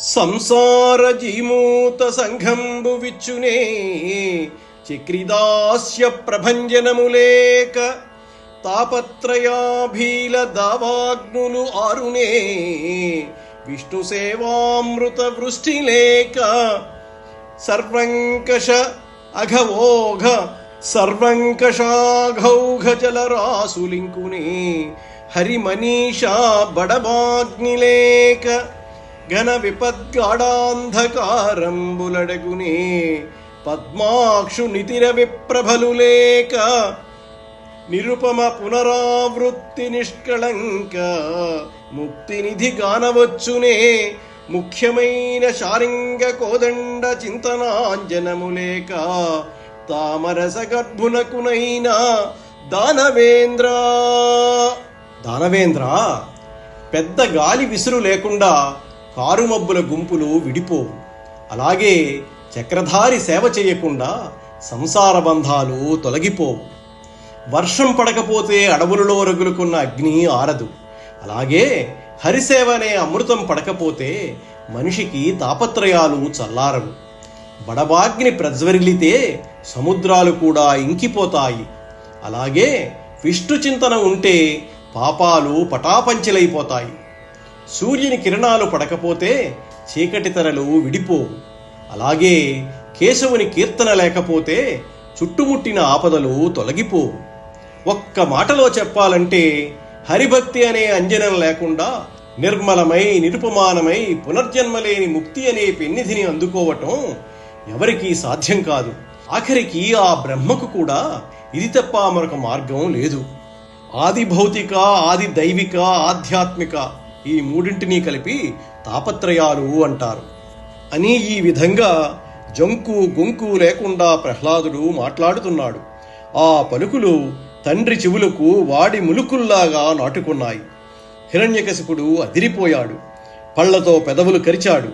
సంసార జీమూత సంఘంబు విచ్చునే చక్రిదాస్య ప్రభంజనములేక తాపత్రయాభీల దావాగ్నులు ఆరునే విష్ణు సేవామృత వృష్టి లేక సర్వంకష అఘవోఘ సర్వంకషాఘౌఘ జలరాసులింకునే హరిమనీషా బడబాగ్నిలేక ఘన విపద్గాఢాంధకారంబులడగునే పద్మాక్షు నితిర విప్రభలు లేక నిరుపమ పునరావృత్తి నిష్కళంక ముక్తినిధి గానవచ్చునే ముఖ్యమైన శారింగ కోదండ చింతనాంజనములేక తామరస గర్భునకునైనా దానవేంద్ర. దానవేంద్ర? పెద్ద గాలి విసురు లేకుండా కారుమబ్బుల గుంపులు విడిపోవు. అలాగే చక్రధారి సేవ చేయకుండా సంసార బంధాలు తొలగిపోవు. వర్షం పడకపోతే అడవులలో రగులుకున్న అగ్ని ఆరదు. అలాగే హరిసేవ అనే అమృతం పడకపోతే మనిషికి తాపత్రయాలు చల్లారవు. బడబాగ్ని ప్రజ్వరిలితే సముద్రాలు కూడా ఇంకిపోతాయి. అలాగే విష్ణు చింతన ఉంటే పాపాలు పటాపంచలైపోతాయి. సూర్యుని కిరణాలు పడకపోతే చీకటి తెరలు విడిపోవు. అలాగే కేశవుని కీర్తన లేకపోతే చుట్టుముట్టిన ఆపదలు తొలగిపోవు. ఒక్క మాటలో చెప్పాలంటే హరిభక్తి అనే అంజనం లేకుండా నిర్మలమై నిరుపమానమై పునర్జన్మలేని ముక్తి అనే పెన్నిధిని అందుకోవటం ఎవరికీ సాధ్యం కాదు. ఆఖరికి ఆ బ్రహ్మకు కూడా ఇది తప్ప మరొక మార్గం లేదు. ఆది భౌతిక ఆది దైవిక ఆధ్యాత్మిక ఈ మూడింటిని కలిపి తాపత్రయాలు అంటారు. అని ఈ విధంగా జంకు గొంకు లేకుండా ప్రహ్లాదుడు మాట్లాడుతున్నాడు. ఆ పలుకులు తండ్రి చెవులకు వాడి ములుకుల్లాగా నాటుకున్నాయి. హిరణ్యకశిపుడు అదిరిపోయాడు. పళ్ళతో పెదవులు కరిచాడు.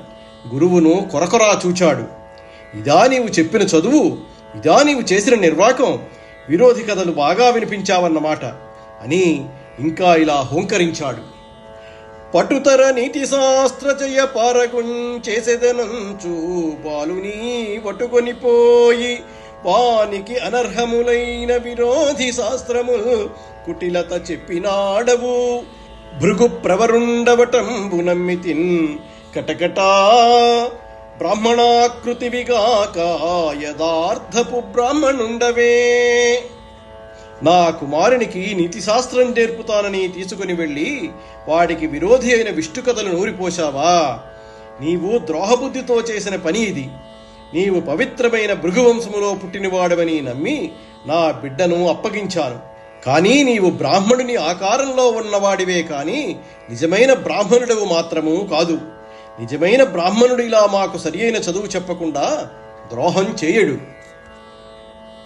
గురువును కొరకొరా చూచాడు. ఇదా నీవు చెప్పిన చదువు ఇదా నీవు చేసిన నిర్వాకం విరోధి కథలు బాగా వినిపించావన్నమాట అని ఇంకా ఇలా హోంకరించాడు. పటుతర నీతి శాస్త్ర జయ పారగుంచేసెదనంచు బాలుని పట్టుకొని పోయి వానికి అనర్హములైన విరోధి శాస్త్రములు కుటిలత చెప్పినాడవు. భృగు ప్రవరుండవటంబు నమ్మితిన్ కటకటా. బ్రాహ్మణాకృతివిగాక యథార్థపు బ్రాహ్మణుండవే. నా కుమారునికి నీతిశాస్త్రం నేర్పుతానని తీసుకుని వెళ్ళి వాడికి విరోధి అయిన విష్ణు కథలు నూరిపోశావా? నీవు ద్రోహబుద్ధితో చేసిన పని ఇది. నీవు పవిత్రమైన భృగువంశములో పుట్టినవాడవని నమ్మి నా బిడ్డను అప్పగించాను. కానీ నీవు బ్రాహ్మణుని ఆకారంలో ఉన్నవాడివే కానీ నిజమైన బ్రాహ్మణుడవు మాత్రము కాదు. నిజమైన బ్రాహ్మణుడు ఇలా మాకు సరియైన చదువు చెప్పకుండా ద్రోహం చేయడు.